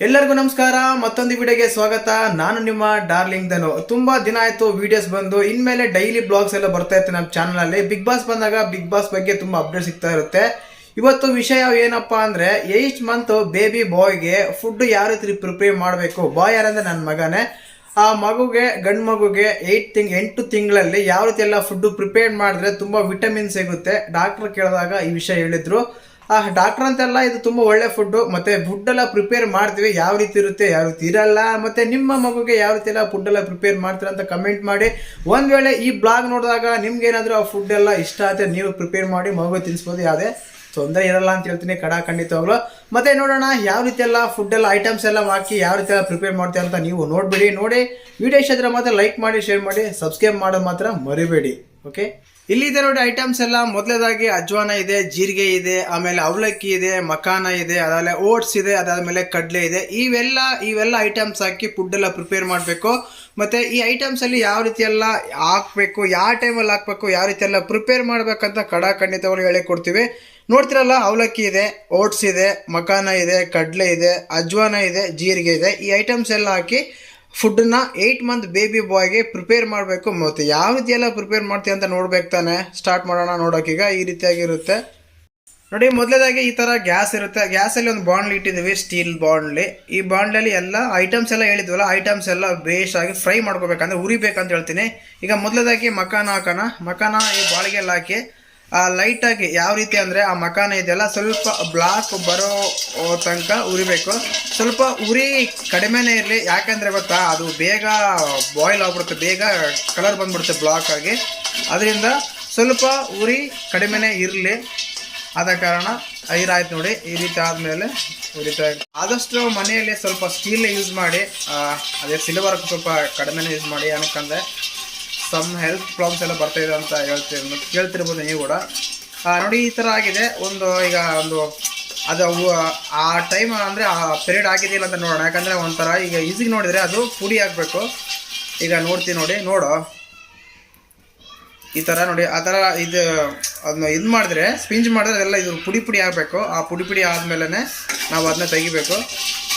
ಎಲ್ಲರಿಗೂ ನಮಸ್ಕಾರ, ಮತ್ತೊಂದು ವಿಡಿಯೋಗೆ ಸ್ವಾಗತ. ನಾನು ನಿಮ್ಮ ಡಾರ್ಲಿಂಗ್ ದನು ತುಂಬಾ ದಿನ ಆಯ್ತು ವಿಡಿಯೋಸ್ ಬಂದು, ಇನ್ಮೇಲೆ ಡೈಲಿ ಬ್ಲಾಗ್ಸ್ ಎಲ್ಲ ಬರ್ತಾ ಇರುತ್ತೆ ನಮ್ಮ ಚಾನಲ್ ಅಲ್ಲಿ. ಬಿಗ್ ಬಾಸ್ ಬಂದಾಗ ಬಿಗ್ ಬಾಸ್ ಬಗ್ಗೆ ತುಂಬಾ ಅಪ್ಡೇಟ್ ಸಿಗ್ತಾ ಇರುತ್ತೆ. ಇವತ್ತು ವಿಷಯ ಏನಪ್ಪಾ ಅಂದ್ರೆ ಏಟ್ ಮಂತ್ ಬೇಬಿ ಬಾಯ್ಗೆ ಫುಡ್ ಯಾವ ರೀತಿ ಪ್ರಿಪೇರ್ ಮಾಡಬೇಕು? ಬಾಯ್ ಯಾರಂದ್ರೆ ನನ್ನ ಮಗನೇ. ಆ ಮಗುಗೆ, ಗಂಡು ಮಗುಗೆ ಏಟ್ ತಿಂಗ್, ಎಂಟು ತಿಂಗಳಲ್ಲಿ ಯಾವ ರೀತಿ ಎಲ್ಲ ಫುಡ್ ಪ್ರಿಪೇರ್ ಮಾಡಿದ್ರೆ ತುಂಬಾ ವಿಟಮಿನ್ ಸಿಗುತ್ತೆ? ಡಾಕ್ಟರ್ ಕೇಳಿದಾಗ ಈ ವಿಷಯ ಹೇಳಿದ್ರು. ಆ ಡಾಕ್ಟರ್ ಅಂತೆಲ್ಲ ಇದು ತುಂಬಾ ಒಳ್ಳೆ ಫುಡ್ ಮತ್ತೆ ಫುಡ್ ಎಲ್ಲ ಪ್ರಿಪೇರ್ ಮಾಡ್ತೀವಿ, ಯಾವ ರೀತಿ ಇರುತ್ತೆ, ಯಾವ ರೀತಿ ಇರಲ್ಲ, ಮತ್ತೆ ನಿಮ್ಮ ಮಗುಗೆ ಯಾವ ರೀತಿ ಎಲ್ಲ ಫುಡ್ ಎಲ್ಲ ಪ್ರಿಪೇರ್ ಮಾಡ್ತೀರ ಅಂತ ಕಮೆಂಟ್ ಮಾಡಿ. ಒಂದ್ ವೇಳೆ ಈ ಬ್ಲಾಗ್ ನೋಡಿದಾಗ ನಿಮ್ಗೆ ಏನಾದ್ರೂ ಆ ಫುಡ್ ಎಲ್ಲ ಇಷ್ಟ ಆದ್ರೆ ನೀವು ಪ್ರಿಪೇರ್ ಮಾಡಿ ಮಗು ತಿನ್ಸ್ಬೋದು, ಯಾವುದೇ ತೊಂದರೆ ಇರಲ್ಲ ಅಂತ ಹೇಳ್ತೀನಿ, ಕಡ ಖಂಡಿತವಾಗ್ಲು. ಮತ್ತೆ ನೋಡೋಣ, ಯಾವ ರೀತಿ ಎಲ್ಲ ಫುಡ್ ಎಲ್ಲ ಐಟಮ್ಸ್ ಎಲ್ಲ ಹಾಕಿ, ಯಾವ ರೀತಿ ಎಲ್ಲ ಪ್ರಿಪೇರ್ ಮಾಡ್ತೀವಿ ಅಂತ ನೀವು ನೋಡ್ಬಿಡಿ, ನೋಡಿ. ವಿಡಿಯೋ ಇಷ್ಟ ಮಾತ್ರ ಲೈಕ್ ಮಾಡಿ ಶೇರ್ ಮಾಡಿ ಸಬ್ಸ್ಕ್ರೈಬ್ ಮಾಡೋದು ಮಾತ್ರ ಮರಿಬೇಡಿ. ಓಕೆ? ಇಲ್ಲಿದೆ ನೋಡಿ ಐಟಮ್ಸ್ ಎಲ್ಲ. ಮೊದಲೇದಾಗಿ ಅಜ್ವಾನ ಇದೆ, ಜೀರಿಗೆ ಇದೆ, ಆಮೇಲೆ ಅವಲಕ್ಕಿ ಇದೆ, ಮಖಾನ ಇದೆ, ಅದಾದಮೇಲೆ ಓಟ್ಸ್ ಇದೆ, ಅದಾದಮೇಲೆ ಕಡಲೆ ಇದೆ. ಇವೆಲ್ಲ ಇವೆಲ್ಲ ಐಟಮ್ಸ್ ಹಾಕಿ ಫುಡ್ ಎಲ್ಲ ಪ್ರಿಪೇರ್ ಮಾಡಬೇಕು. ಮತ್ತೆ ಈ ಐಟಮ್ಸ್ ಅಲ್ಲಿ ಯಾವ ರೀತಿ ಎಲ್ಲ ಹಾಕ್ಬೇಕು, ಯಾವ ಟೈಮಲ್ಲಿ ಹಾಕ್ಬೇಕು, ಯಾವ ರೀತಿ ಎಲ್ಲ ಪ್ರಿಪೇರ್ ಮಾಡ್ಬೇಕಂತ ಕಡ ಖಂಡಿತವಾಗಿ ಹೇಳಿಕೊಡ್ತೀವಿ ನೋಡ್ತಿರಲ್ಲ, ಅವಲಕ್ಕಿ ಇದೆ, ಓಟ್ಸ್ ಇದೆ, ಮಖಾನ ಇದೆ, ಕಡಲೆ ಇದೆ, ಅಜ್ವಾನ ಇದೆ, ಜೀರಿಗೆ ಇದೆ. ಈ ಐಟಮ್ಸ್ ಎಲ್ಲ ಹಾಕಿ ಫುಡ್ನ ಏಯ್ಟ್ ಮಂತ್ ಬೇಬಿ ಬಾಯ್ಗೆ ಪ್ರಿಪೇರ್ ಮಾಡಬೇಕು ಮತ್ತು ಯಾವ ರೀತಿ ಎಲ್ಲ ಪ್ರಿಪೇರ್ ಮಾಡ್ತೀವಿ ಅಂತ ನೋಡ್ಬೇಕು ತಾನೆ. ಸ್ಟಾರ್ಟ್ ಮಾಡೋಣ ನೋಡೋಕೀಗ ಈ ರೀತಿಯಾಗಿರುತ್ತೆ. ನೋಡಿ ಮೊದಲೇದಾಗಿ ಈ ಥರ ಗ್ಯಾಸ್ ಇರುತ್ತೆ. ಗ್ಯಾಸಲ್ಲಿ ಒಂದು ಬಾಂಡ್ಲಿ ಇಟ್ಟಿದ್ದೀವಿ ಸ್ಟೀಲ್ ಬಾಂಡ್ಲಿ ಈ ಬಾಂಡ್ಲಲ್ಲಿ ಎಲ್ಲ ಐಟಮ್ಸ್ ಎಲ್ಲ ಹೇಳಿದ್ವಲ್ಲ ಐಟಮ್ಸ್ ಎಲ್ಲ ಬೇಸಾಗಿ ಫ್ರೈ ಮಾಡ್ಕೋಬೇಕಂದ್ರೆ ಉರಿಬೇಕಂತ ಹೇಳ್ತೀನಿ. ಈಗ ಮೊದಲೇದಾಗಿ ಮಕಾನ ಹಾಕೋಣ. ಮಕಾನ ಈ ಬಾಳಿಗೆಲ್ಲ ಹಾಕಿ ಆ ಲೈಟಾಗಿ ಯಾವ ರೀತಿ ಅಂದ್ರೆ ಆ ಮಕಾನ ಇದೆಯಲ್ಲ, ಸ್ವಲ್ಪ ಬ್ಲಾಕ್ ಬರೋ ತನಕ ಉರಿಬೇಕು. ಸ್ವಲ್ಪ ಉರಿ ಕಡಿಮೆನೇ ಇರಲಿ. ಯಾಕಂದ್ರೆ ಗೊತ್ತಾ, ಅದು ಬೇಗ ಬಾಯ್ಲ್ ಆಗ್ಬಿಡುತ್ತೆ. ಬೇಗ ಕಲರ್ ಬಂದ್ಬಿಡುತ್ತೆ ಬ್ಲಾಕ್ ಆಗಿ. ಅದರಿಂದ ಸ್ವಲ್ಪ ಉರಿ ಕಡಿಮೆನೇ ಇರಲಿ. ಆದ ಕಾರಣ ಐರಾಯ್ತು ನೋಡಿ, ಈ ರೀತಿ ಆದಮೇಲೆ ಉರಿತಾ. ಆದಷ್ಟು ಮನೆಯಲ್ಲಿ ಸ್ವಲ್ಪ ಸ್ಟೀಲ್ ಯೂಸ್ ಮಾಡಿ ಅದೇ ಸಿಲ್ವರ್ ಸ್ವಲ್ಪ ಕಡಿಮೆನೇ ಯೂಸ್ ಮಾಡಿ, ಏನಕ್ಕಂದ್ರೆ ಸಮ್ ಹೆಲ್ತ್ ಪ್ರಾಬ್ಲಮ್ಸ್ ಎಲ್ಲ ಬರ್ತಾ ಇದೆ ಅಂತ ಹೇಳ್ತೀವಿ ಕೇಳ್ತಿರ್ಬೋದು ನೀವು ಕೂಡ. ನೋಡಿ ಈ ಥರ ಆಗಿದೆ. ಒಂದು ಈಗ ಒಂದು ಅದು ಆ ಟೈಮ್ ಅಂದರೆ ಆ ಪೀರಿಯಡ್ ಆಗಿದೆಯಿಲ್ಲ ಅಂತ ನೋಡೋಣ. ಯಾಕಂದರೆ ಒಂಥರ ಈಗ ಈಸಿಗೆ ನೋಡಿದರೆ ಅದು ಪುಡಿ ಆಗಬೇಕು. ಈಗ ನೋಡ್ತೀನಿ ನೋಡಿ, ನೋಡು. ಈ ಥರ ನೋಡಿ, ಆ ಥರ ಇದು ಅದನ್ನ ಇದು ಮಾಡಿದ್ರೆ ಸ್ಪಿಂಜ್ ಮಾಡಿದ್ರೆ ಅದೆಲ್ಲ ಇದು ಪುಡಿ ಪುಡಿ ಆಗಬೇಕು. ಆ ಪುಡಿ ಪುಡಿ ಆದಮೇಲೆ ನಾವು ಅದನ್ನ ತೆಗಿಬೇಕು.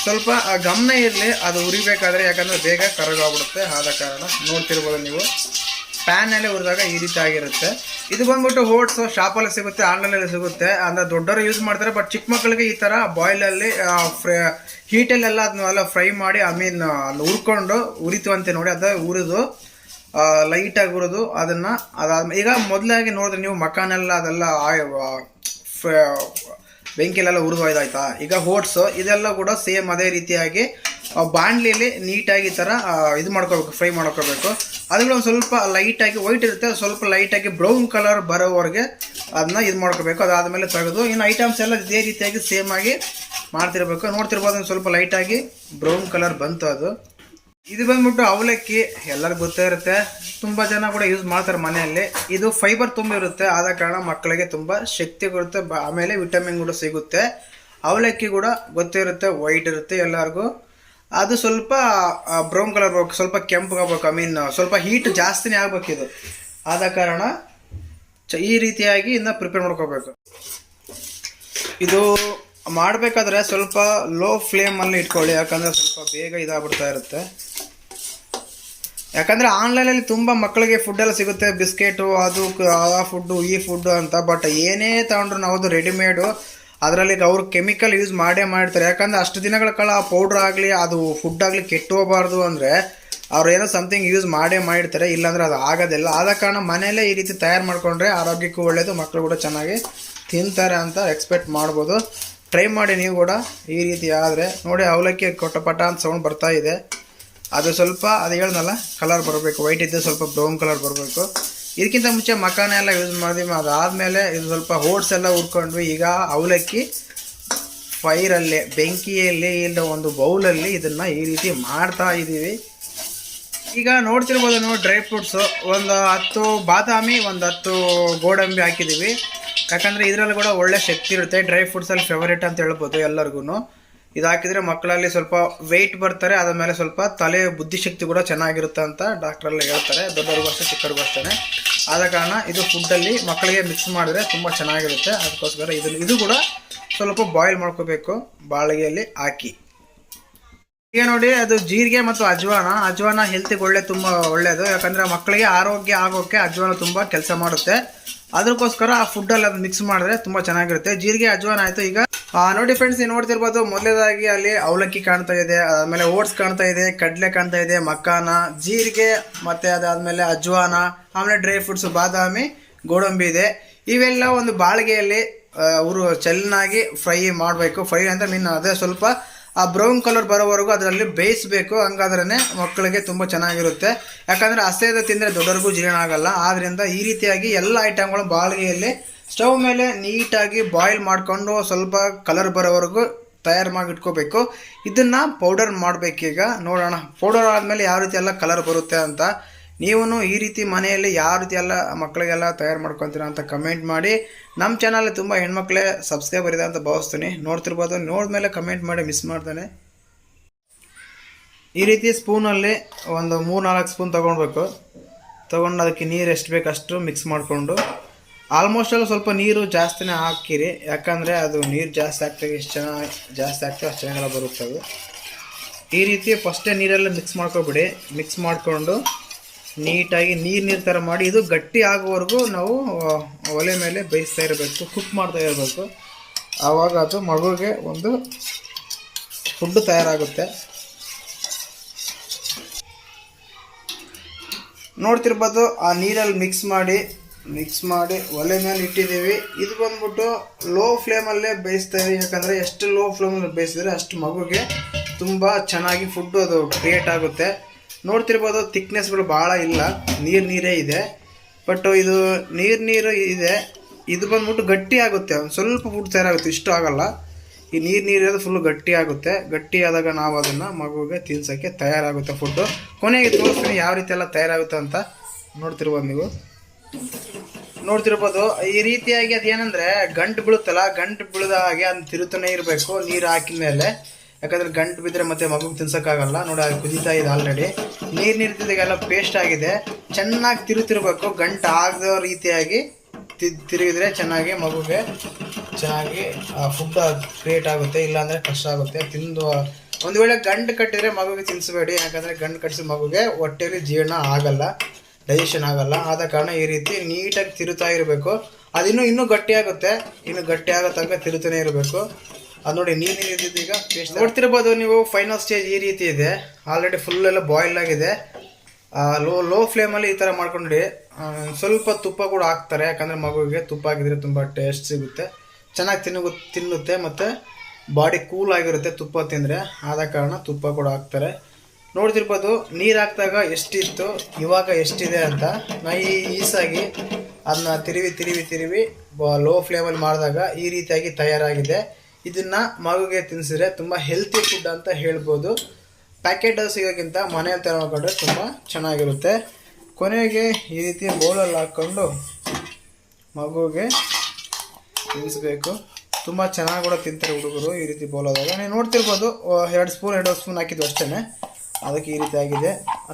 ಸ್ವಲ್ಪ ಆ ಗಮನ ಇರಲಿ, ಅದು ಉರಿಬೇಕಾದ್ರೆ ಯಾಕಂದರೆ ಬೇಗ ಕರಗಾಗ್ಬಿಡುತ್ತೆ. ಆದ ಕಾರಣ ನೋಡ್ತಿರ್ಬೋದು ನೀವು. ಪ್ಯಾನಲ್ಲೇ ಉರಿದಾಗ ಈ ರೀತಿ ಆಗಿರುತ್ತೆ. ಇದು ಬಂದ್ಬಿಟ್ಟು ಓಟ್ಸು, ಶಾಪಲ್ಲಿ ಸಿಗುತ್ತೆ, ಆನ್ಲೈನಲ್ಲಿ ಸಿಗುತ್ತೆ. ಅಂದರೆ ದೊಡ್ಡವರು ಯೂಸ್ ಮಾಡ್ತಾರೆ ಬಟ್ ಚಿಕ್ಕ ಮಕ್ಕಳಿಗೆ ಈ ಥರ ಬಾಯ್ಲಲ್ಲಿ ಫ್ರೈ ಹೀಟಲ್ಲೆಲ್ಲ ಅದನ್ನೆಲ್ಲ ಫ್ರೈ ಮಾಡಿ ಐ ಮೀನ್ ಅಲ್ಲಿ ಹುರ್ಕೊಂಡು ಅಂತ ನೋಡಿ, ಅದು ಉರಿದು ಲೈಟಾಗಿ ಉರಿದು ಅದನ್ನು ಅದಾದ ಈಗ ಮೊದಲಾಗಿ ನೋಡಿದ್ರೆ ನೀವು ಮಕಾನೆಲ್ಲ ಅದೆಲ್ಲ ಆಯ್- ಬೆಂಕಿಲೆಲ್ಲ ಉರಿದು ಹೋಯ್ದಾಯ್ತಾ ಈಗ ಓಟ್ಸು ಇದೆಲ್ಲ ಕೂಡ ಸೇಮ್ ಅದೇ ರೀತಿಯಾಗಿ ಬಾಂಡ್ಲಿಯಲ್ಲಿ ನೀಟಾಗಿ ಈ ಥರ ಇದು ಮಾಡ್ಕೋಬೇಕು, ಫ್ರೈ ಮಾಡ್ಕೋಬೇಕು. ಅದಕ್ಕೆ ಸ್ವಲ್ಪ ಲೈಟಾಗಿ, ವೈಟ್ ಇರುತ್ತೆ ಸ್ವಲ್ಪ ಲೈಟಾಗಿ ಬ್ರೌನ್ ಕಲರ್ ಬರೋವರೆಗೆ ಅದನ್ನ ಇದು ಮಾಡ್ಕೋಬೇಕು. ಅದಾದಮೇಲೆ ತೆಗೆದು, ಇನ್ನು ಐಟಮ್ಸ್ ಎಲ್ಲ ಇದೇ ರೀತಿಯಾಗಿ ಸೇಮ್ ಆಗಿ ಮಾಡ್ತಿರ್ಬೇಕು. ನೋಡ್ತಿರ್ಬೋದು ಸ್ವಲ್ಪ ಲೈಟಾಗಿ ಬ್ರೌನ್ ಕಲರ್ ಬಂತು ಅದು. ಇದು ಬಂದ್ಬಿಟ್ಟು ಅವಲಕ್ಕಿ, ಎಲ್ಲರಿಗೂ ಗೊತ್ತೇ ಇರುತ್ತೆ. ತುಂಬ ಜನ ಕೂಡ ಯೂಸ್ ಮಾಡ್ತಾರೆ ಮನೆಯಲ್ಲಿ. ಇದು ಫೈಬರ್ ತುಂಬಿರುತ್ತೆ ಆದ ಕಾರಣ ಮಕ್ಕಳಿಗೆ ತುಂಬ ಶಕ್ತಿ ಕೊಡುತ್ತೆ ಆಮೇಲೆ ವಿಟಮಿನ್ ಕೂಡ ಸಿಗುತ್ತೆ. ಅವಲಕ್ಕಿ ಕೂಡ ಗೊತ್ತೇ ಇರುತ್ತೆ ವೈಟ್ ಇರುತ್ತೆ ಎಲ್ಲರಿಗೂ. ಅದು ಸ್ವಲ್ಪ ಬ್ರೌನ್ ಕಲರ್ ಬರ್ಬೇಕು ಸ್ವಲ್ಪ ಕೆಂಪಗಾಗಬೇಕು ಐ ಮೀನ್ ಸ್ವಲ್ಪ ಹೀಟ್ ಜಾಸ್ತಿನೇ ಆಗ್ಬೇಕು ಇದು. ಆದ ಕಾರಣ ಈ ರೀತಿಯಾಗಿ ಇನ್ನು ಪ್ರಿಪೇರ್ ಮಾಡ್ಕೋಬೇಕು. ಇದು ಮಾಡಬೇಕಾದ್ರೆ ಸ್ವಲ್ಪ ಲೋ ಫ್ಲೇಮಲ್ಲಿ ಇಟ್ಕೊಳ್ಳಿ, ಯಾಕಂದರೆ ಸ್ವಲ್ಪ ಬೇಗ ಇದಾಗ್ಬಿಡ್ತಾ ಇರುತ್ತೆ. ಯಾಕಂದರೆ ಆನ್ಲೈನಲ್ಲಿ ತುಂಬ ಮಕ್ಕಳಿಗೆ ಫುಡ್ ಎಲ್ಲ ಸಿಗುತ್ತೆ, ಬಿಸ್ಕೆಟು, ಅದು ಆ ಫುಡ್ಡು ಈ ಫುಡ್ಡು ಅಂತ ಬಟ್ ಏನೇ ತಗೊಂಡ್ರು ನಾವು ರೆಡಿಮೇಡು ಅದರಲ್ಲಿ ಅವರು ಕೆಮಿಕಲ್ ಯೂಸ್ ಮಾಡೇ ಮಾಡ್ತಾರೆ ಯಾಕಂದರೆ ಅಷ್ಟು ದಿನಗಳ ಕಾಲ ಆ ಪೌಡ್ರ್ ಆಗಲಿ, ಅದು ಫುಡ್ ಆಗಲಿ ಕೆಟ್ಟು ಹೋಗಬಾರ್ದು ಅಂದರೆ ಅವ್ರು ಏನೋ ಸಮಥಿಂಗ್ ಯೂಸ್ ಮಾಡೇ ಮಾಡಿರ್ತಾರೆ, ಇಲ್ಲಾಂದರೆ ಅದು ಆಗೋದಿಲ್ಲ. ಆದ ಕಾರಣ ಮನೆಯಲ್ಲೇ ಈ ರೀತಿ ತಯಾರು ಮಾಡಿಕೊಂಡ್ರೆ ಆರೋಗ್ಯಕ್ಕೂ ಒಳ್ಳೆಯದು ಮಕ್ಕಳು ಕೂಡ ಚೆನ್ನಾಗಿ ತಿಂತಾರೆ ಅಂತ ಎಕ್ಸ್ಪೆಕ್ಟ್ ಮಾಡ್ಬೋದು. ಟ್ರೈ ಮಾಡಿ ನೀವು ಕೂಡ ಈ ರೀತಿ ಆದರೆ ನೋಡಿ ಅವಲಕ್ಕಿ ಕೊಟ್ಟಪಟ ಅಂತ ಸೌಂಡ್ ಬರ್ತಾ ಇದೆ. ಅದು ಸ್ವಲ್ಪ ಅದು ಹೇಳ್ದಲ್ಲ ಕಲರ್ ಬರಬೇಕು. ವೈಟ್ ಇದ್ದು ಸ್ವಲ್ಪ ಬ್ರೌನ್ ಕಲರ್ ಬರಬೇಕು. ಇದಕ್ಕಿಂತ ಮುಂಚೆ ಮಕಾನ ಎಲ್ಲ ಯೂಸ್ ಮಾಡಿದ್ವಿ ಅದಾದಮೇಲೆ ಇದು ಸ್ವಲ್ಪ ಹೋಟ್ಸ್ ಎಲ್ಲ ಹುರ್ಕೊಂಡ್ವಿ ಈಗ ಅವಲಕ್ಕಿ ಫೈರಲ್ಲಿ ಬೆಂಕಿಯಲ್ಲಿ ಇಲ್ಲ ಒಂದು ಬೌಲಲ್ಲಿ ಇದನ್ನು ಈ ರೀತಿ ಮಾಡ್ತಾ ಇದ್ದೀವಿ ಈಗ ನೋಡ್ತಿರ್ಬೋದು ನೋಡಿ ಡ್ರೈ ಫ್ರೂಟ್ಸು ಒಂದು ಹತ್ತು ಬಾದಾಮಿ, ಒಂದು ಹತ್ತು ಗೋಡಂಬಿ ಹಾಕಿದ್ದೀವಿ ಯಾಕಂದರೆ ಇದರಲ್ಲಿ ಕೂಡ ಒಳ್ಳೆ ಶಕ್ತಿ ಇರುತ್ತೆ. ಡ್ರೈ ಫ್ರೂಟ್ಸಲ್ಲಿ ಫೇವರೇಟ್ ಅಂತ ಹೇಳ್ಬೋದು ಎಲ್ಲರಿಗೂ ಇದು ಹಾಕಿದರೆ ಮಕ್ಕಳಲ್ಲಿ ಸ್ವಲ್ಪ ವೆಯ್ಟ್ ಬರ್ತಾರೆ, ಅದ್ರ ಮೇಲೆ ಸ್ವಲ್ಪ ತಲೆ ಬುದ್ಧಿಶಕ್ತಿ ಕೂಡ ಚೆನ್ನಾಗಿರುತ್ತೆ ಅಂತ ಡಾಕ್ಟ್ರೆಲ್ಲ ಹೇಳ್ತಾರೆ. ದೊಡ್ಡವ್ರಿಗೂ ಅಷ್ಟೇ, ಚಿಕ್ಕವ್ರಿಗೂ ಅಷ್ಟೇ ಆದ ಕಾರಣ ಇದು ಫುಡ್ಡಲ್ಲಿ ಮಕ್ಕಳಿಗೆ ಮಿಕ್ಸ್ ಮಾಡಿದ್ರೆ ತುಂಬ ಚೆನ್ನಾಗಿರುತ್ತೆ. ಅದಕ್ಕೋಸ್ಕರ ಇದು ಇದು ಕೂಡ ಸ್ವಲ್ಪ ಬಾಯ್ಲ್ ಮಾಡ್ಕೋಬೇಕು ಬಾಳಿಗೆಯಲ್ಲಿ ಹಾಕಿ. ಈಗ ನೋಡಿ, ಅದು ಜೀರಿಗೆ ಮತ್ತು ಅಜ್ವಾನ. ಅಜ್ವಾನ ಹೆಲ್ತಿಗೆ ಒಳ್ಳೆ ತುಂಬ ಒಳ್ಳೆಯದು ಯಾಕಂದರೆ ಮಕ್ಕಳಿಗೆ ಆರೋಗ್ಯ ಆಗೋಕ್ಕೆ ಅಜ್ವಾನ ತುಂಬ ಕೆಲಸ ಮಾಡುತ್ತೆ. ಅದಕ್ಕೋಸ್ಕರ ಆ ಫುಡ್ಡಲ್ಲಿ ಅದು ಮಿಕ್ಸ್ ಮಾಡಿದ್ರೆ ತುಂಬ ಚೆನ್ನಾಗಿರುತ್ತೆ. ಜೀರಿಗೆ, ಅಜ್ವಾನ ಆಯಿತು. ಈಗ ನೋಡಿ ಫ್ರೆಂಡ್ಸ್ ನೀವು ನೋಡ್ತಿರ್ಬೋದು ಮೊದಲೇದಾಗಿ ಅಲ್ಲಿ ಅವಲಕ್ಕಿ ಕಾಣ್ತಾ ಇದೆ, ಆಮೇಲೆ ಓಟ್ಸ್ ಕಾಣ್ತಾ ಇದೆ, ಕಡಲೆ ಕಾಣ್ತಾ ಇದೆ, ಮಕ್ಕಾನ, ಜೀರಿಗೆ, ಮತ್ತು ಅದಾದಮೇಲೆ ಅಜ್ವಾನ, ಆಮೇಲೆ ಡ್ರೈ ಫ್ರೂಟ್ಸ್ ಬಾದಾಮಿ, ಗೋಡಂಬಿ ಇದೆ. ಇವೆಲ್ಲ ಒಂದು ಬಾಳಿಗೆಯಲ್ಲಿ ಅವರು ಚೆನ್ನಾಗಿ ಫ್ರೈ ಮಾಡಬೇಕು. ಫ್ರೈ ಅಂತ ಮೀನು ಅದೇ ಸ್ವಲ್ಪ ಆ ಬ್ರೌನ್ ಕಲರ್ ಬರೋವರೆಗೂ ಅದರಲ್ಲಿ ಬೇಯಿಸಬೇಕು ಹಂಗಾದ್ರೆ ಮಕ್ಕಳಿಗೆ ತುಂಬ ಚೆನ್ನಾಗಿರುತ್ತೆ. ಯಾಕಂದರೆ ಹಸೆದ ತಿಂದರೆ ದೊಡ್ಡವ್ರಿಗೂ ಜೀರ್ಣ ಆಗಲ್ಲ. ಆದ್ದರಿಂದ ಈ ರೀತಿಯಾಗಿ ಎಲ್ಲ ಐಟಮ್ಗಳು ಬಾಳಿಗೆಯಲ್ಲಿ ಸ್ಟವ್ ಮೇಲೆ ನೀಟಾಗಿ ಬಾಯ್ಲ್ ಮಾಡಿಕೊಂಡು ಸ್ವಲ್ಪ ಕಲರ್ ಬರೋವರೆಗೂ ತಯಾರು ಮಾಡಿ ಇಟ್ಕೋಬೇಕು. ಇದನ್ನು ಪೌಡರ್ ಮಾಡಬೇಕೀಗ. ನೋಡೋಣ. ಪೌಡರ್ ಆದಮೇಲೆ ಯಾವ ರೀತಿ ಎಲ್ಲ ಕಲರ್ ಬರುತ್ತೆ ಅಂತ. ನೀವು ಈ ರೀತಿ ಮನೆಯಲ್ಲಿ ಯಾವ ರೀತಿ ಎಲ್ಲ ಮಕ್ಕಳಿಗೆಲ್ಲ ತಯಾರು ಮಾಡ್ಕೊತೀರ ಅಂತ ಕಮೆಂಟ್ ಮಾಡಿ. ನಮ್ಮ ಚಾನಲ್ ತುಂಬ ಹೆಣ್ಮಕ್ಳೇ ಸಬ್ಸ್ಕ್ರೈಬರ್ ಇದೆ ಅಂತ ಭಾವಿಸ್ತೀನಿ. ನೋಡ್ತಿರ್ಬೋದು ನೋಡಿದ್ಮೇಲೆ ಕಮೆಂಟ್ ಮಾಡಿ ಮಿಸ್ ಮಾಡ್ತಾನೆ. ಈ ರೀತಿ ಸ್ಪೂನಲ್ಲಿ ಒಂದು ಮೂರು ನಾಲ್ಕು ಸ್ಪೂನ್ ತೊಗೊಳ್ಬೇಕು ತೊಗೊಂಡು ಅದಕ್ಕೆ ನೀರು ಎಷ್ಟು ಬೇಕು ಅಷ್ಟು ಮಿಕ್ಸ್ ಮಾಡಿಕೊಂಡು. ಆಲ್ಮೋಸ್ಟ್ ಅಲ್ಲಿ ಸ್ವಲ್ಪ ನೀರು ಜಾಸ್ತಿನೇ ಹಾಕಿರಿ. ಯಾಕಂದರೆ ಅದು ನೀರು ಜಾಸ್ತಿ ಆಗ್ತಾಗ ಎಷ್ಟು ಚೆನ್ನಾಗಿ, ಜಾಸ್ತಿ ಆಗ್ತದೆ ಅಷ್ಟು ಚೆನ್ನಾಗೆಲ್ಲ ಬರುತ್ತೆ ಈ ರೀತಿ ಫಸ್ಟೇ ನೀರೆಲ್ಲ ಮಿಕ್ಸ್ ಮಾಡ್ಕೊಬಿಡಿ. ಮಿಕ್ಸ್ ಮಾಡಿಕೊಂಡು ನೀಟಾಗಿ ನೀರು ನೀರು ಥರ ಮಾಡಿ ಇದು ಗಟ್ಟಿ ಆಗೋವರೆಗೂ ನಾವು ಒಲೆ ಮೇಲೆ ಬೇಯಿಸ್ತಾ ಇರಬೇಕು, ಕುಕ್ ಮಾಡ್ತಾ ಇರಬೇಕು. ಆವಾಗ ಅದು ಮಗುಗೆ ಒಂದು ಫುಡ್ ತಯಾರಾಗುತ್ತೆ. ನೋಡ್ತಿರ್ಬೋದು, ಆ ನೀರಲ್ಲಿ ಮಿಕ್ಸ್ ಮಾಡಿ ಮಿಕ್ಸ್ ಮಾಡಿ ಒಲೆ ಮೇಲೆ ಇಟ್ಟಿದ್ದೀವಿ. ಇದು ಬಂದ್ಬಿಟ್ಟು ಲೋ ಫ್ಲೇಮಲ್ಲೇ ಬೇಯಿಸ್ತಾರೆ ಯಾಕಂದರೆ ಎಷ್ಟು ಲೋ ಫ್ಲೇಮಲ್ಲಿ ಬೇಯಿಸಿದ್ರೆ ಅಷ್ಟು ಮಗುಗೆ ತುಂಬ ಚೆನ್ನಾಗಿ ಫುಡ್ಡು ಅದು ಕ್ರಿಯೇಟ್ ಆಗುತ್ತೆ. ನೋಡ್ತಿರ್ಬೋದು ತಿಕ್ನೆಸ್ಗಳು ಭಾಳ ಇಲ್ಲ. ನೀರು ನೀರೇ ಇದೆ. ಬಟ್ ಇದು ನೀರು ನೀರು ಇದೆ. ಇದು ಬಂದ್ಬಿಟ್ಟು ಗಟ್ಟಿ ಆಗುತ್ತೆ. ಒಂದು ಸ್ವಲ್ಪ ಫುಡ್ ತಯಾರಾಗುತ್ತೆ ಇಷ್ಟು ಆಗಲ್ಲ. ಈ ನೀರು ನೀರಿರೋದು ಫುಲ್ಲು ಗಟ್ಟಿ ಆಗುತ್ತೆ. ಗಟ್ಟಿ ಆದಾಗ ನಾವು ಅದನ್ನು ಮಗುವಿಗೆ ತಿನ್ಸೋಕ್ಕೆ ತಯಾರಾಗುತ್ತೆ ಫುಡ್ಡು ಕೊನೆಗೆ ತೋರಿಸ್ತೀನಿ ಯಾವ ರೀತಿ ಎಲ್ಲ ತಯಾರಾಗುತ್ತೆ ಅಂತ ನೋಡ್ತಿರ್ಬೋದು ನೀವು. ನೋಡ್ತಿರ್ಬೋದು, ಈ ರೀತಿಯಾಗಿ ಅದೇನೆಂದರೆ ಗಂಟು ಬೀಳುತ್ತಲ್ಲ, ಗಂಟು ಬೀಳದ ಹಾಗೆ ಅದನ್ನ ತಿರುತ್ತನೇ ಇರಬೇಕು. ನೀರು ಹಾಕಿದ ಮೇಲೆ ಯಾಕಂದ್ರೆ ಗಂಟು ಬಿದ್ದರೆ ಮತ್ತೆ ಮಗುಗೆ ತಿನ್ಸೋಕ್ಕಾಗಲ್ಲ. ನೋಡಿ, ಅದು ಕುದೀತಾ ಇದೆ ಆಲ್ರೆಡಿ ನೀರು ನೀರ್ತಿದ್ದಾಗೆಲ್ಲ ಪೇಸ್ಟ್ ಆಗಿದೆ. ಚೆನ್ನಾಗಿ ತಿರುತ್ತಿರ್ಬೇಕು ಗಂಟು ಆಗದೋ ರೀತಿಯಾಗಿ ತಿರುಗಿದ್ರೆ ಚೆನ್ನಾಗಿ ಮಗುಗೆ ಚೆನ್ನಾಗಿ ಫುಡ್ ಕ್ರಿಯೇಟ್ ಆಗುತ್ತೆ. ಇಲ್ಲಾಂದರೆ ಕಷ್ಟ ಆಗುತ್ತೆ. ತಿಂದು, ಒಂದು ವೇಳೆ ಗಂಟು ಕಟ್ಟಿದ್ರೆ ಮಗುಗೆ ತಿನ್ನಿಸ್ಬೇಡಿ ಯಾಕಂದರೆ ಗಂಟು ಕಟ್ಟಿಸಿ ಮಗುಗೆ ಹೊಟ್ಟೆಲಿ ಜೀರ್ಣ ಆಗಲ್ಲ ಡೈಜೆಷನ್ ಆಗಲ್ಲ. ಆದ ಕಾರಣ ಈ ರೀತಿ ನೀಟಾಗಿ ತಿರುತ್ತಾ ಇರಬೇಕು. ಅದಿನ್ನೂ ಇನ್ನೂ ಗಟ್ಟಿ ಆಗುತ್ತೆ ಇನ್ನು ಗಟ್ಟಿ ಆಗೋ ತನಕ ತಿರುತಾನೆ ಇರಬೇಕು. ಅದು ನೋಡಿ ನೀರು ಇದ್ದಿದ್ದು ಈಗ ನೋಡ್ತಿರ್ಬೋದು ನೀವು ಫೈನಲ್ ಸ್ಟೇಜ್ ಈ ರೀತಿ ಇದೆ. ಆಲ್ರೆಡಿ ಫುಲ್ ಎಲ್ಲ ಬಾಯ್ಲ್ ಆಗಿದೆ. ಲೋ ಲೋ ಫ್ಲೇಮಲ್ಲಿ ಈ ಥರ ಮಾಡ್ಕೊಂಡು ಸ್ವಲ್ಪ ತುಪ್ಪ ಕೂಡ ಹಾಕ್ತಾರೆ. ಯಾಕಂದರೆ ಮಗುವಿಗೆ ತುಪ್ಪ ಹಾಕಿದ್ರೆ ತುಂಬ ಟೇಸ್ಟ್ ಸಿಗುತ್ತೆ. ಚೆನ್ನಾಗಿ ತಿನ್ನು ತಿನ್ನುತ್ತೆ ಮತ್ತು ಬಾಡಿ ಕೂಲ್ ಆಗಿರುತ್ತೆ ತುಪ್ಪ ತಿಂದರೆ. ಆದ ಕಾರಣ ತುಪ್ಪ ಕೂಡ ಹಾಕ್ತಾರೆ. ನೋಡ್ತಿರ್ಬೋದು ನೀರು ಹಾಕಿದಾಗ ಎಷ್ಟಿತ್ತು, ಇವಾಗ ಎಷ್ಟಿದೆ ಅಂತ. ನಾ ಈ ಈಸಾಗಿ ಅದನ್ನ ತಿರುವಿ ತಿರುವಿ ತಿರುವಿ ಲೋ ಫ್ಲೇಮಲ್ಲಿ ಮಾಡಿದಾಗ ಈ ರೀತಿಯಾಗಿ ತಯಾರಾಗಿದೆ. ಇದನ್ನು ಮಗುಗೆ ತಿನ್ನಿಸಿದ್ರೆ ತುಂಬ ಹೆಲ್ತಿ ಫುಡ್ ಅಂತ ಹೇಳ್ಬೋದು. ಪ್ಯಾಕೆಟ್ ಸಿಗೋಕ್ಕಿಂತ ಮನೆಯಲ್ಲಿ ಹಾಕೊಂಡ್ರೆ ತುಂಬ ಚೆನ್ನಾಗಿರುತ್ತೆ. ಕೊನೆಗೆ ಈ ರೀತಿ ಬೌಲಲ್ಲಿ ಹಾಕ್ಕೊಂಡು ಮಗುಗೆ ತಿನ್ನಿಸ್ಬೇಕು. ತುಂಬ ಚೆನ್ನಾಗಿ ಕೂಡ ತಿಂತಾರೆ ಹುಡುಗರು ಈ ರೀತಿ ಬೌಲಾದಾಗ ನೀವು ನೋಡ್ತಿರ್ಬೋದು ಎರಡು ಸ್ಪೂನ್ ಎರಡು ಸ್ಪೂನ್ ಹಾಕಿದ್ದು ಅಷ್ಟೇ ಅದಕ್ಕೆ ಈ ರೀತಿ ಆಗಿದೆ.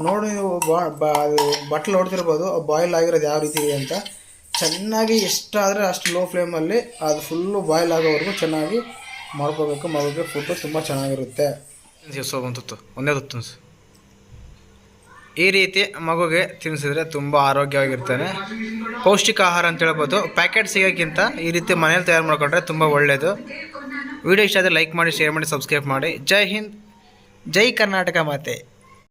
ನೋಡಿ ನೀವು ಬಟ್ಲು ನೋಡ್ತಿರ್ಬೋದು ಬಾಯ್ಲ್ ಆಗಿರೋದು ಯಾವ ರೀತಿ ಇದೆ ಅಂತ. ಚೆನ್ನಾಗಿ ಎಷ್ಟಾದರೆ ಅಷ್ಟು ಲೋ ಫ್ಲೇಮಲ್ಲಿ ಅದು ಫುಲ್ಲು ಬಾಯ್ಲ್ ಆಗೋವರೆಗೂ ಚೆನ್ನಾಗಿ ಮಾಡ್ಕೋಬೇಕು, ಮಗುಗೆ ಫುಡ್ಡು ತುಂಬ ಚೆನ್ನಾಗಿರುತ್ತೆ. ಸೋಬಂತತ್ತು ಒಂದೇ ತುತ್ತು. ಈ ರೀತಿ ಮಗುಗೆ ತಿನ್ನಿಸಿದ್ರೆ ತುಂಬ ಆರೋಗ್ಯವಾಗಿರ್ತಾನೆ. ಪೌಷ್ಟಿಕ ಆಹಾರ ಅಂತ ಹೇಳ್ಬೋದು. ಪ್ಯಾಕೆಟ್ ಸಿಗೋಕ್ಕಿಂತ ಈ ರೀತಿ ಮನೇಲಿ ತಯಾರು ಮಾಡಿಕೊಂಡ್ರೆ ತುಂಬ ಒಳ್ಳೆಯದು ವಿಡಿಯೋ ಇಷ್ಟ ಆದರೆ ಲೈಕ್ ಮಾಡಿ ಶೇರ್ ಮಾಡಿ ಸಬ್ಸ್ಕ್ರೈಬ್ ಮಾಡಿ. ಜೈ ಹಿಂದ್, ಜೈ ಕರ್ನಾಟಕ ಮಾತೆ.